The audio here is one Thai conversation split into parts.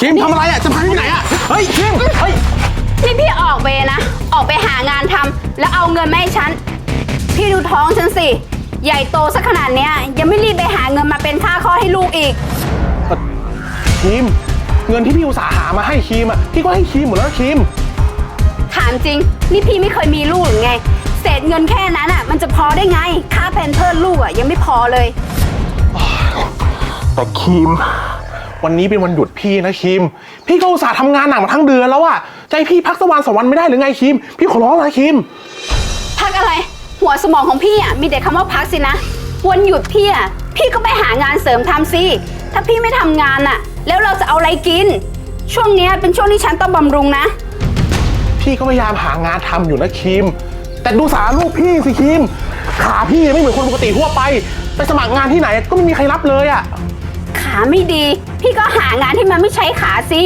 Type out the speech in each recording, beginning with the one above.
คิมทำอะไรอะ จะพาพี่ไปไหนอะ เฮ้ยคิม เฮ้ย ที่พี่ออกไปนะ ออกไปหางานทำแล้วเอาเงินมาให้ฉัน พี่ดูท้องฉันสิ ใหญ่โตสักขนาดเนี้ย ยังไม่รีบไปหาเงินมาเป็นค่าคลอดให้ลูกอีก คิม เงินที่พี่อุตส่าห์หามาให้คิมอะ พี่ก็ให้คิมหมดแล้วนะคิม ถามจริง นี่พี่ไม่เคยมีลูกหรือไง เศษเงินแค่นั้นอะ มันจะพอได้ไง ค่าแพนเพิร์สลูกอะยังไม่พอเลย แต่คิม วันนี้เป็นวันหยุดพี่นะคิม พี่ก็อุตส่าห์ทำงานหนักมาทั้งเดือนแล้วอะจะให้พี่พักสักวันสองวันไม่ได้หรือไงคิม พี่ขอร้องนะคิม พักอะไร หัวสมองของพี่อะมีแต่คำว่าพักสินะ วันหยุดพี่อะพี่ก็ไปหางานเสริมทำสิ ถ้าพี่ไม่ทำงานอะ แล้วเราจะเอาอะไรกิน ช่วงเนี้ยเป็นช่วงที่ฉันต้องบำรุงนะ พี่ก็พยายามหางานทำอยู่นะคิม แต่ดูสารลูกพี่สิคิม ขาพี่ไม่เหมือนคนปกติทั่วไป ไปสมัครงานที่ไหนก็ไม่มีใครรับเลยอะ ขาไม่ดี พี่ก็หางานที่มันไม่ใช้ขาสิ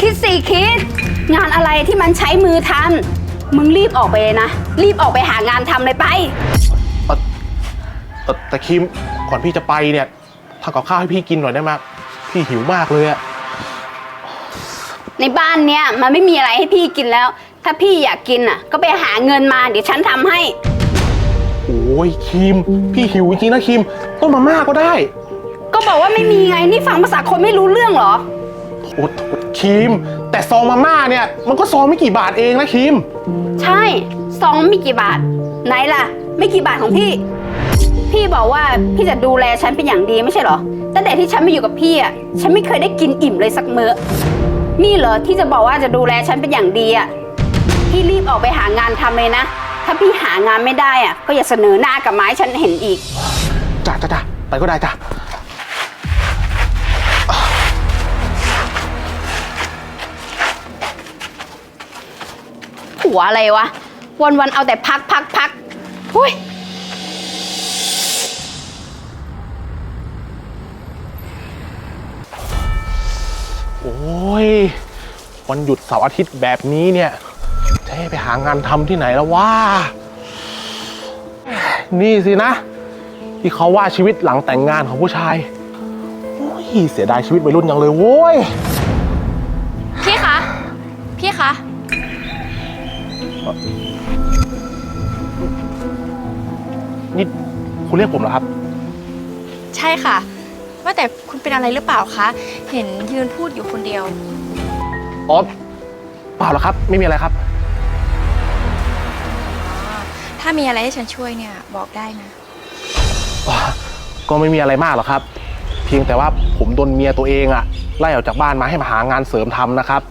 คิดสิคิด งานอะไรที่มันใช้มือทำมึงรีบออกไปเลยนะ รีบออกไปหางานทำเลยไปเอ่อเอ่อแต่คิมก่อนพี่จะไปเนี่ยทำกับข้าวให้พี่กินหน่อยได้ไหมพี่หิวมากเลยอะในบ้านเนี้ยมันไม่มีอะไรให้พี่กินแล้ว ถ้าพี่อยากกินอะ ก็ไปหาเงินมาเดี๋ยวฉันทำให้ โอ้ยคิม พี่หิวจริงๆนะคิมต้มมาม่าก็ได้ ก็บอกว่าไม่มีไง นี่ฟังภาษาคนไม่รู้เรื่องเหรอ โอ้โหคิมแต่ซองมาม่าเนี่ย มันก็ซองไม่กี่บาทเองนะคิมใช่ ซองไม่กี่บาท ไหนล่ะ ไม่กี่บาทของพี่ พี่บอกว่าพี่จะดูแลฉันเป็นอย่างดีไม่ใช่เหรอ ตั้งแต่ที่ฉันมาอยู่กับพี่อะ ฉันไม่เคยได้กินอิ่มเลยสักมื้อ นี่เหรอที่จะบอกว่าจะดูแลฉันเป็นอย่างดีอะ พี่รีบออกไปหางานทำเลยนะ ถ้าพี่หางานไม่ได้อะ ก็อย่าเสนอหน้ากับไม้ฉันเห็นอีก จ้าจ้าจ้าไปก็ได้จ้า หัวอะไรวะวันวันๆเอาแต่พักพักพักหุ้ยโอ้ยวันหยุดเสาร์อาทิตย์แบบนี้เนี่ยจะให้ไปหางานทำที่ไหนแล้ววะนี่สินะ ที่เขาว่าชีวิตหลังแต่งงานของผู้ชายโอ้ยเสียดายชีวิตวัยรุ่นยังเลยโว้ย พี่คะ พี่คะ นี่คุณเรียกผมเหรอครับ ใช่ค่ะ ว่าแต่คุณเป็นอะไรหรือเปล่าคะ เห็นยืนพูดอยู่คนเดียว อ๋อ เปล่าหรอกครับ ไม่มีอะไรครับ ถ้ามีอะไรให้ฉันช่วยเนี่ยบอกได้นะ ก็ไม่มีอะไรมากหรอกครับ เพียงแต่ว่าผมโดนเมียตัวเองอะไล่ออกจากบ้านมาให้มาหางานเสริมทำนะครับ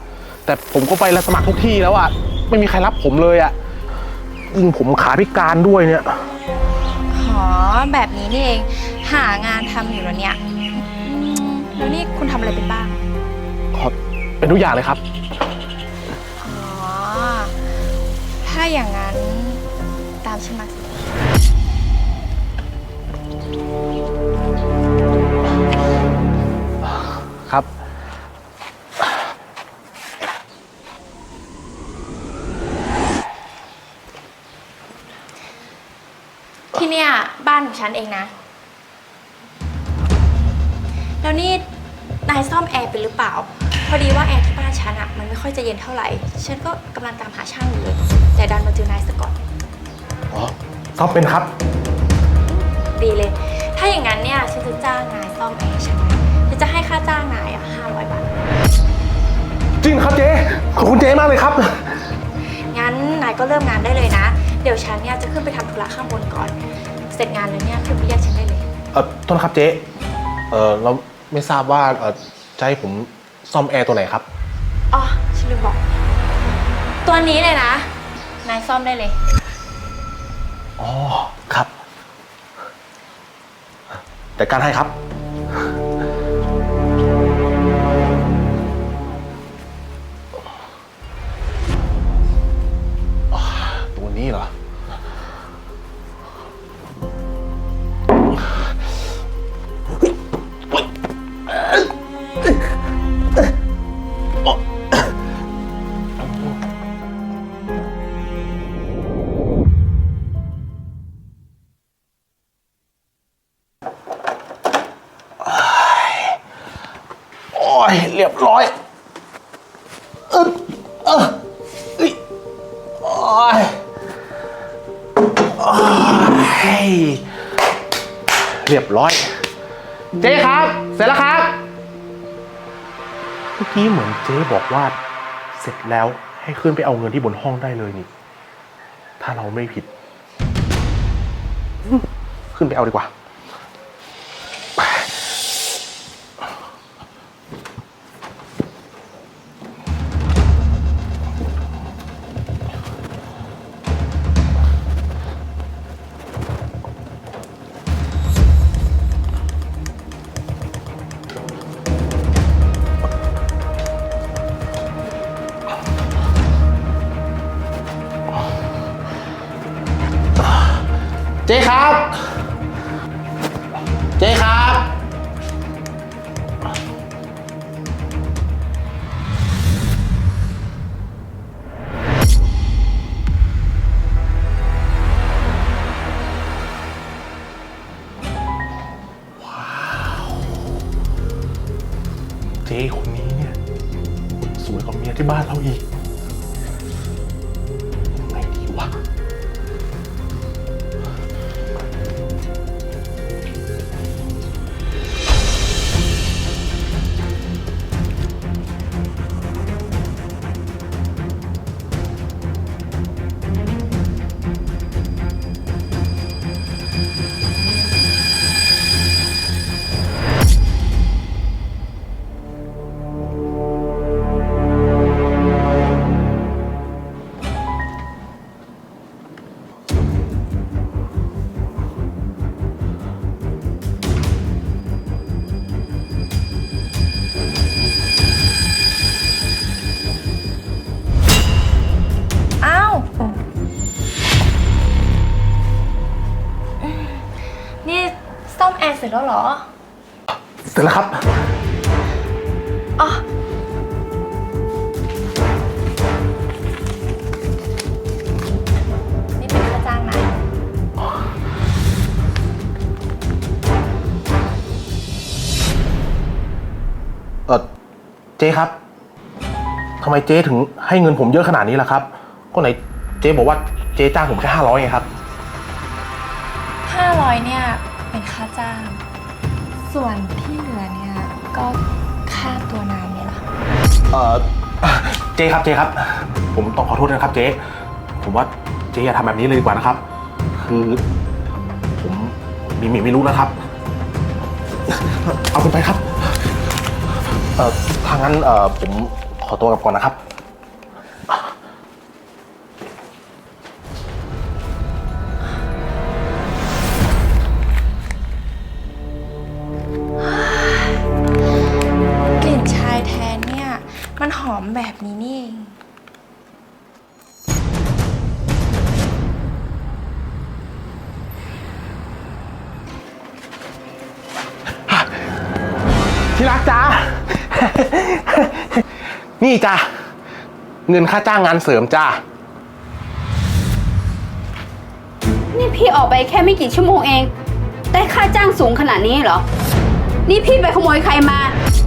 แต่ผมก็ไปแล้วสมัครทุกที่แล้วอะ ไม่มีใครรับผมเลยอะยิ่งผมขาพิการด้วยเนี่ยอ๋อแบบนี้นี่เอง หางานทำอยู่แล้วเนี่ยอืมแล้วนี่คุณทำอะไรเป็นบ้าง ขอเป็นทุกอย่างเลยครับ อ๋อ ถ้าอย่างนั้นตามฉันมาสิ ที่เนี่ยบ้านของฉันเองนะ แล้วนี่นายซ่อมแอร์เป็นหรือเปล่า พอดีว่าแอร์ที่บ้านฉันอะมันไม่ค่อยจะเย็นเท่าไหร่ ฉันก็กำลังตามหาช่างอยู่เลย แต่ดันมาเจอนายซะก่อน อ๋อซ่อมเป็นครับ ดีเลย ถ้าอย่างนั้นเนี่ยฉันจะจ้างนายซ่อมแอร์ฉันฉันจะให้ค่าจ้างนายอะห้าร้อยบาท จริงครับเจ๊ขอบคุณเจ๊มากเลยครับ งั้นนายก็เริ่มงานได้เลยนะ เดี๋ยวฉันเนี่ยจะขึ้นไปทำธุระข้างบนก่อน เสร็จงานแล้วเนี่ยขึ้นไปเรียกฉันได้เลย เออโทษนะครับเจ๊เออเราไม่ทราบว่าเออจะให้ผมซ่อมแอร์ตัวไหนครับ อ๋อ ฉันลืมบอก ตัวนี้เลยนะ นายซ่อมได้เลย อ๋อ ครับ แต่การให้ครับ เออเออเอ้ยโอ้ยโอ้ยเรียบร้อย เจ๊ครับ เสร็จแล้วครับ เมื่อกี้เหมือนเจ๊บอกว่า เสร็จแล้วให้ขึ้นไปเอาเงินที่บนห้องได้เลยนี่ ถ้าเราไม่ผิด ขึ้นไปเอาดีกว่า เจ๊ครับ เจ๊ครับว้าวเจ๊คนนี้เนี่ย สวยกว่าเมียที่บ้านเราอีก ร์เสร็จแล้วเหรอ เสร็จแล้วครับ อ๋อ นี่เป็นค่าจ้างนะ เออเจ๊ครับทำไมเจ๊ถึงให้เงินผมเยอะขนาดนี้ล่ะครับ ก็ไหนเจ๊บอกว่าเจ๊จ้างผมแค่ห้าร้อยไงครับ 500 เนี่ย เป็นค่าจ้าง ส่วนที่เหลือเนี่ย ก็ค่าตัวน้ำเนี่ยล่ะ เออเจ๊ครับเจ๊ครับ ผมต้องขอโทษนะครับเจ๊ผมว่าเจ๊อย่าทำแบบนี้เลยดีกว่านะครับ คือผมมีมีไม่รู้นะครับ เอาคุณไปครับ เอ่อทางนั้นเอ่อผมขอตัวกลับก่อนนะครับ อมแบบนี้นี่เองที่รักจ้า นี่จ้าเงินค่าจ้างงานเสริมจ้า นี่พี่ออกไปแค่ไม่กี่ชั่วโมงเอง ได้ค่าจ้างสูงขนาดนี้เหรอ นี่พี่ไปขโมยใครมา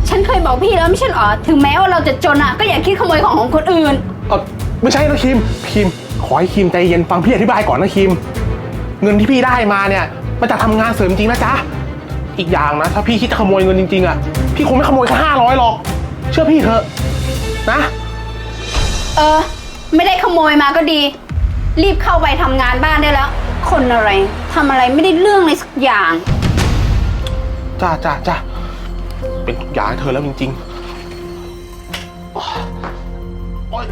ฉันเคยบอกพี่แล้วไม่ใช่เหรอ ถึงแม้ว่าเราจะจนอะก็อย่าคิดขโมยของของคนอื่น เออไม่ใช่นะคิมคิมขอให้คิมใจเย็นฟังพี่อธิบายก่อนนะคิม เงินที่พี่ได้มาเนี่ยมาจากทำงานเสริมจริงนะจ๊ะอีกอย่างนะถ้าพี่คิดจะขโมยเงินจริงๆอะพี่คงไม่ขโมยแค่ห้าร้อยหรอก เชื่อพี่เถอะนะ เออ ไม่ได้ขโมยมาก็ดี รีบเข้าไปทำงานบ้านได้แล้ว คนอะไรทำอะไรไม่ได้เรื่องเลยสักอย่าง จ้าจ้าจ้า เป็นทุกอย่างให้เธอแล้วจริงๆโอ๊ย